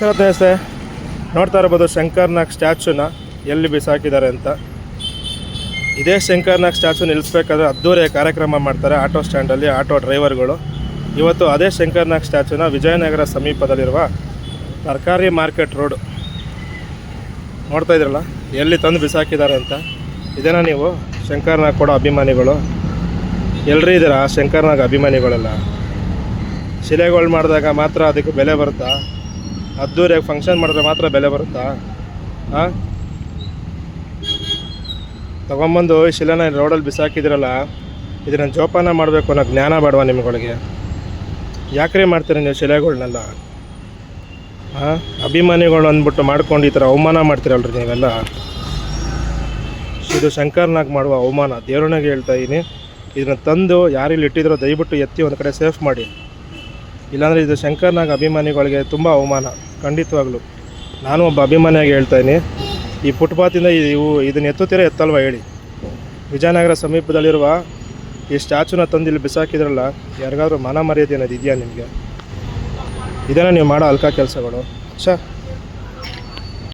ನಮಸ್ಕಾರ ಸ್ನೇಹಿತರೆ. ನೋಡ್ತಾ ಇರ್ಬೋದು ಶಂಕರ್ನಾಗ್ ಸ್ಟ್ಯಾಚುನ ಎಲ್ಲಿ ಬಿಸಾಕಿದ್ದಾರೆ ಅಂತ. ಇದೇ ಶಂಕರ್ನಾಗ್ ಸ್ಟ್ಯಾಚು ನಿಲ್ಲಿಸ್ಬೇಕಾದ್ರೆ ಅದ್ದೂರಿಯ ಕಾರ್ಯಕ್ರಮ ಮಾಡ್ತಾರೆ ಆಟೋ ಸ್ಟ್ಯಾಂಡಲ್ಲಿ ಆಟೋ ಡ್ರೈವರ್ಗಳು. ಇವತ್ತು ಅದೇ ಶಂಕರ್ನಾಗ್ ಸ್ಟ್ಯಾಚುನ ವಿಜಯನಗರ ಸಮೀಪದಲ್ಲಿರುವ ತರಕಾರಿ ಮಾರ್ಕೆಟ್ ರೋಡ್. ನೋಡ್ತಾ ಇದ್ರಲ್ಲ, ಎಲ್ಲಿ ತಂದು ಬಿಸಾಕಿದ್ದಾರೆ ಅಂತ. ಇದನ್ನು ನೀವು ಶಂಕರ್ನಾಗ್ ಕೊಡೋ ಅಭಿಮಾನಿಗಳು ಎಲ್ಲರೂ ಇದ್ದೀರಾ ಶಂಕರ್ನಾಗ್ ಅಭಿಮಾನಿಗಳೆಲ್ಲ? ಶಿಲೆಗಳು ಮಾಡಿದಾಗ ಮಾತ್ರ ಅದಕ್ಕೆ ಬೆಲೆ ಬರುತ್ತಾ? ಅದ್ದೂರಿಯಾಗಿ ಫಂಕ್ಷನ್ ಮಾಡಿದ್ರೆ ಮಾತ್ರ ಬೆಲೆ ಬರುತ್ತಾ? ಹಾಂ ತಗೊಂಬಂದು ಶಿಲೆನ ರೋಡಲ್ಲಿ ಬಿಸಾಕಿದಿರಲ್ಲ, ಇದನ್ನ ಜೋಪಾನ ಮಾಡಬೇಕು ಅನ್ನೋ ಜ್ಞಾನ ಬೇಡವಾ ನಿಮ್ಗಳಿಗೆ? ಯಾಕ್ರೆ ಮಾಡ್ತೀರಿ ನೀವು ಶಿಲೆಗಳನ್ನೆಲ್ಲ ಹಾಂ ಅಭಿಮಾನಿಗಳು ಅಂದ್ಬಿಟ್ಟು ಮಾಡ್ಕೊಂಡು ಈ ಥರ ಅವಮಾನ ಮಾಡ್ತೀರಲ್ರಿ ನೀವೆಲ್ಲ? ಇದು ಶಂಕರ್ನಾಗ್ ಮಾಡುವ ಅವಮಾನ. ದೇವ್ರನಾಗೆ ಹೇಳ್ತಾ ಇದ್ದೀನಿ ಇದನ್ನ ತಂದು ಯಾರಿಲ್ಲಿ ಇಟ್ಟಿದ್ರೋ ದಯವಿಟ್ಟು ಎತ್ತಿ ಒಂದು ಕಡೆ ಸೇಫ್ ಮಾಡಿ. ಇಲ್ಲಾಂದರೆ ಇದು ಶಂಕರ್ನಾಗ್ ಅಭಿಮಾನಿಗಳಿಗೆ ತುಂಬ ಅವಮಾನ, ಖಂಡಿತವಾಗ್ಲು. ನಾನು ಒಬ್ಬ ಅಭಿಮಾನಿಯಾಗಿ ಹೇಳ್ತಾಯಿನಿ ಈ ಫುಟ್ಪಾತಿಂದ ಇವು ಇದನ್ನು ಎತ್ತುತ್ತೀರ ಎತ್ತಲ್ವಾ ಹೇಳಿ. ವಿಜಯನಗರ ಸಮೀಪದಲ್ಲಿರುವ ಈ ಸ್ಟ್ಯಾಚುನ ತಂದು ಇಲ್ಲಿ ಬಿಸಾಕಿದ್ರಲ್ಲ, ಯಾರಿಗಾದ್ರೂ ಮಾನ ಮರ್ಯಾದೆ ಅನ್ನೋದು ಇದೆಯಾ ನಿಮಗೆ? ಇದನ್ನು ನೀವು ಮಾಡೋ ಅಲ್ಕ ಕೆಲಸಗಳು. ಛ!